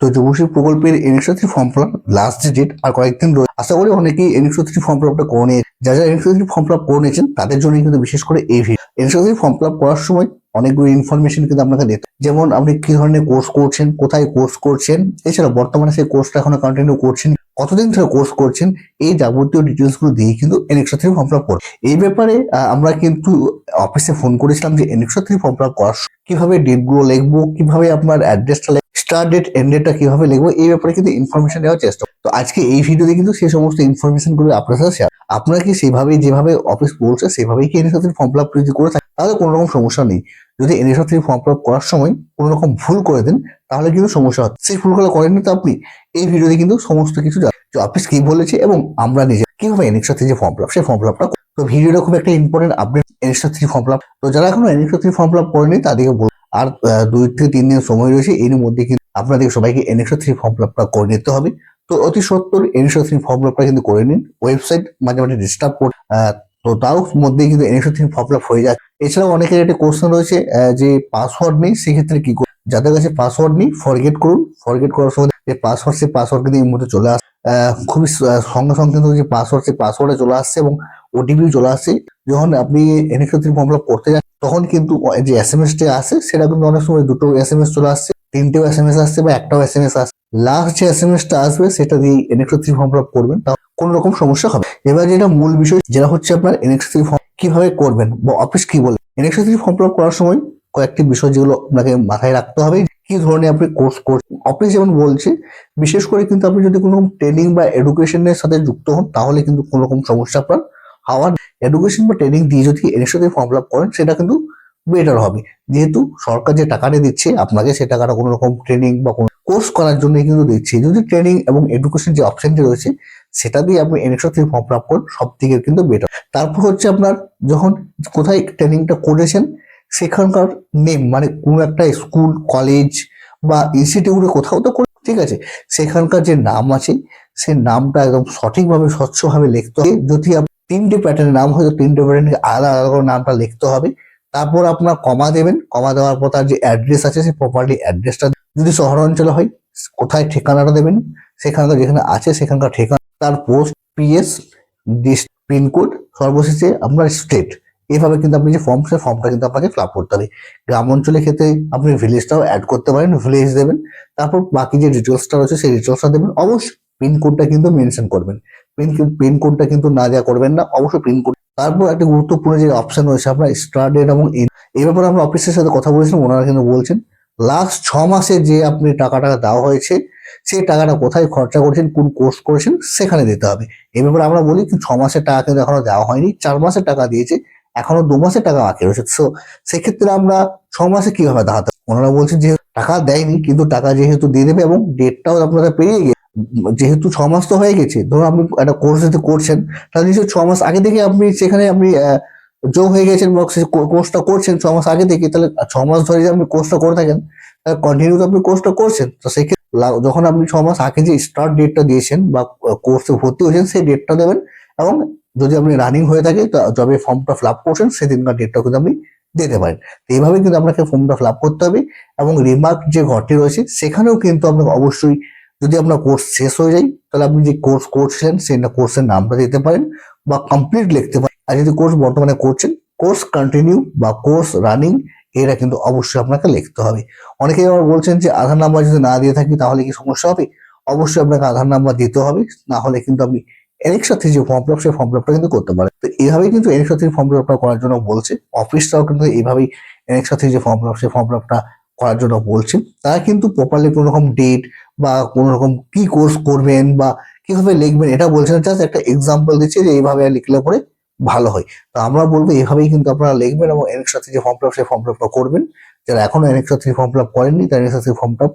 তো যুবশ্রী প্রকল্পের annexure three form fill last date আর কয়েকদিন রয়েছে আশা করি অনেকেই এনএক্সো থ্রি ফর্ম ফিল আপটা করে নিয়ে যা যা annexure three form fill up করে নিয়েছেন, তাদের জন্য কিন্তু বিশেষ করে এই video annexure three form fill up করার সময় অনেকগুলো ইনফরমেশন কিন্তু আপনাকে দিতে। যেমন আপনি কি ধরনের কোর্স করছেন, কোথায় কোর্স করছেন এছাড়া বর্তমানে সেই কোর্সটা এখনও কন্টিনিউ করছেন, কতদিন ধরে কোর্স করছেন, এই যাবতীয় ডিটেলসগুলো দিয়ে কিন্তু annexure three form fill up এই ব্যাপারে আমরা কিন্তু অফিসে ফোন করেছিলাম যে annexure three form fill up করার কীভাবে ডেটগুলো লিখব, কীভাবে আপনার অ্যাড্রেসটা স্টার্ট ডেট এন্ড ডেটটা কীভাবে লিখব, এই ব্যাপারে কিন্তু ইনফরমেশন দেওয়ার চেষ্টা তো আজকে এই ভিডিওতে কিন্তু সেই সমস্ত ইনফরমেশনগুলো আপনার সাথে শেয়ার আপনারা কি সেভাবে যেভাবে অফিস বলছে সেভাবেই কি annexure three form fill up যদি করে থাকেন, তাহলে কোনো রকম সমস্যা নেই। যদি annexure three form fill up করার সময় কোনো রকম ভুল করে দেন, তাহলে কিন্তু সমস্যা হচ্ছে সেই ভুলগুলো করেননি তো আপনি। এই ভিডিওতে কিন্তু সমস্ত কিছু। যে অফিস কি বলেছে এবং আমরা নিজে কীভাবে এনএক্সও থ্রি যে ফর্ম ফিল আপ সেই ফর্ম ফিল আপটা তো ভিডিওটা খুব একটা important update annexure three form fill up তো যারা এখনও annexure three form fill up করেনি তাদেরকে আর দুই থেকে তিন দিন সময় রয়েছে, এর মধ্যে কিন্তু আপনাদের সবাইকে এনএক্সও থ্রি ফর্ম ফিল করে নিতে হবে। তো অতি সত্তর এনএক্সও থ্রি ফর্ম ফিল কিন্তু করে নিন। ওয়েবসাইট মাঝে মাঝে ডিস্টার্ব করে তো তাও মধ্যে কিন্তু এনএক্সও থ্রি ফর্ম ফিল হয়ে যায় এছাড়াও অনেকের একটা কোশ্চেন রয়েছে যে পাসওয়ার্ড নেই, সেক্ষেত্রে কি করুন যাদের কাছে পাসওয়ার্ড নেই ফরগেট করুন। ফরগেট করার সময় যে পাসওয়ার্ড সেই পাসওয়ার্ড কিন্তু এই মুহূর্তে চলে আসে খুবই সঙ্গে সঙ্গে কিন্তু যে পাসওয়ার্ড সেই পাসওয়ার্ডে চলে আসছে এবং ওটিপিও চলে আসছে। যখন আপনি থ্রি ফর্ম ফিল করতে যান, তখন কিন্তু যে এস এম এস টা আসে, সেটা কিন্তু অনেক সময় দুটো এস এম এস চলে আসছে, তিনটেও এস এম এস আসছে বা একটাও এস এম এস আসছে। লাস্ট যে এস এম এস টা আসবে, সেটা দিয়ে annexure three form fill up করবেন, তাহলে কোনো রকম সমস্যা হবে এবার যেটা মূল বিষয়, যেটা হচ্ছে আপনার এনএক্সও থ্রি ফর্ম কীভাবে করবেন, বা অফিস কি বলে? Annexure three form fill up করার সময় কয়েকটি বিষয় যেগুলো আপনাকে মাথায় রাখতে হবে, কি ধরনের আপনি কোর্স করছেন অফিস যেমন বলছে, বিশেষ করে কিন্তু আপনি যদি কোনো ট্রেনিং বা এডুকেশনের সাথে যুক্ত হন, তাহলে কিন্তু কোনো রকম সমস্যা আপনার হওয়ার এডুকেশন বা ট্রেনিং দিয়ে যদি এনএসও দিয়ে ফর্ম ফিল আপ করেন, সেটা কিন্তু বেটার হবে। যেহেতু সরকার যে টাকাটা দিচ্ছে, আপনাকে সে টাকাটা কোনো রকম ট্রেনিং বা কোনো কোর্স করার জন্য কিন্তু দিচ্ছে। যদি ট্রেনিং এবং এডুকেশন যে অপশনটি রয়েছে, সেটা দিয়ে আপনি এনএসও থেকে ফর্ম ফিল আপ করেন, সব থেকে কিন্তু বেটার তারপর হচ্ছে আপনার যখন কোথায় ট্রেনিংটা করেছেন, সেখানকার নেম মানে কোনো একটা স্কুল কলেজ বা ইনস্টিটিউটে কোথাও তো করে, ঠিক আছে? সেখানকার যে নাম আছে, সে নামটা একদম সঠিকভাবে, স্বচ্ছভাবে লিখতে হবে। যদি আপনি তিনটে প্যাটার্নের নাম হয়তো তিনটে প্যাটার্নের আলাদা আলাদা করে নামটা লিখতে হবে। তারপর আপনার কমা দেবেন। কমা দেওয়ার পর তার যে অ্যাড্রেস আছে, সেই প্রপার্টি অ্যাড্রেসটা যদি শহরাঞ্চলে হয়, কোথায় ঠিকানাটা দেবেন? সেখানকার যেখানে আছে, সেখানকার ঠিকানা, তার পোস্ট পিএস পিনকোড সর্বশেষে আপনার স্টেট এভাবে কিন্তু আপনি যে ফর্ম সে ফর্মটা কিন্তু আপনাকে ফিল আপ করতে হবে। গ্রাম অঞ্চলের ক্ষেত্রে আপনি ভিলেজটাও অ্যাড করতে পারেন ভিলেজ দেবেন। তারপর বাকি যে ডিটেলসটা রয়েছে, সেই ডিটেলসটা দেবেন। অবশ্যই পিনকোডটা কিন্তু মেনশন করবেন। পিন পিনকোডটা কিন্তু না দেওয়া করবেন না, অবশ্যই পিনকোড তারপর একটা গুরুত্বপূর্ণ যে অপশন রয়েছে আপনার স্টার্ট ডেট এবং। এই ব্যাপারে আমরা অফিসের সাথে কথা বলেছিলাম, ওনারা কিন্তু বলছেন লাস্ট ছ মাসে যে আপনি টাকাটা দেওয়া হয়েছে, সেই টাকাটা কোথায় খরচা করেছেন, কোন কোর্স করেছেন, সেখানে দিতে হবে। এই ব্যাপারে আমরা বলি ছ মাসের টাকা কিন্তু এখনও দেওয়া হয়নি, চার মাসের টাকা দিয়েছে, এখনও দু মাসের টাকা বাকি রয়েছে। সো সেক্ষেত্রে আমরা ছ মাসে কীভাবে দাঁড়াতে ওনারা বলছেন যে টাকা দেয়নি, কিন্তু টাকা যেহেতু দিয়ে দেবে এবং ডেটটাও আপনারা পেরিয়ে গেছে যেহেতু ছ মাস তো হয়ে গেছে ধরুন আপনি একটা কোর্স যদি করছেন, তাহলে নিশ্চয়ই ছ মাস আগে থেকে আপনি সেখানে আপনি যোগ হয়ে গেছেন বা কোর্সটা করছেন ছ মাস আগে থেকে, তাহলে ছ মাস ধরে যদি আপনি কোর্সটা করে থাকেন, তাহলে কন্টিনিউ আপনি কোর্সটা করছেন। তো সেক্ষেত্রে যখন আপনি ছ মাস আগে যে স্টার্ট ডেটটা দিয়েছেন বা কোর্সে ভর্তি হয়েছেন, সেই ডেটটা দেবেন এবং যদি আপনি রানিং হয়ে থাকে, তো যবে ফর্মটা ফিল আপ করছেন, সেদিনকার ডেটটা কিন্তু আপনি দিতে পারেন। তো এইভাবে কিন্তু আপনাকে ফর্মটা ফিল আপ করতে হবে এবং রিমার্ক যে ঘরটি রয়েছে, সেখানেও কিন্তু আপনাকে অবশ্যই যদি আপনার কোর্স শেষ হয়ে যায়, তাহলে আপনি যে কোর্স করছেন, সেই কোর্সের নামটা দিতে পারেন বা কমপ্লিট লিখতে পারেন। আর যদি কোর্স বর্তমানে করছেন কোর্স কন্টিনিউ বা কোর্স রানিং এরা কিন্তু অবশ্যই আপনাকে লিখতে হবে। অনেকে আবার বলছেন যে আধার নাম্বার যদি না দিয়ে থাকি, তাহলে কি সমস্যা হবে? অবশ্যই আপনাকে আধার নাম্বার দিতে হবে, না হলে কিন্তু আপনি এনএক্স সাথে যে ফর্ম ফিল আপ সেই ফর্ম ফিল আপটা কিন্তু করতে পারেন। তো এইভাবেই কিন্তু এনএক্স সাথে ফর্ম ফিল আপটা করার জন্য বলছে। অফিসটাও কিন্তু এইভাবেই এনএক্স সাথে যে ফর্ম ফিল আপ সেই ফর্ম ফিল আপটা করার জন্য বলছেন, তারা কিন্তু প্রপারলি কোনো রকম ডেট বা কোনো রকম কি কোর্স করবেন বা কীভাবে লিখবেন এটা বলছে না জাস্ট একটা এক্সাম্পল দিচ্ছে যে এইভাবে লিখলে পরে ভালো হয়। তো আমরা বলব এভাবেই কিন্তু আপনারা লিখবেন এবং এনএক্সার যে ফর্ম ফিল আপ সেই ফর্ম ফিল আপটা করবেন। যারা এখনও এনএক্সার থেকে ফর্ম ফিল আপ করেননি, তারা এনএক্সার থেকে ফর্ম ফিল আপ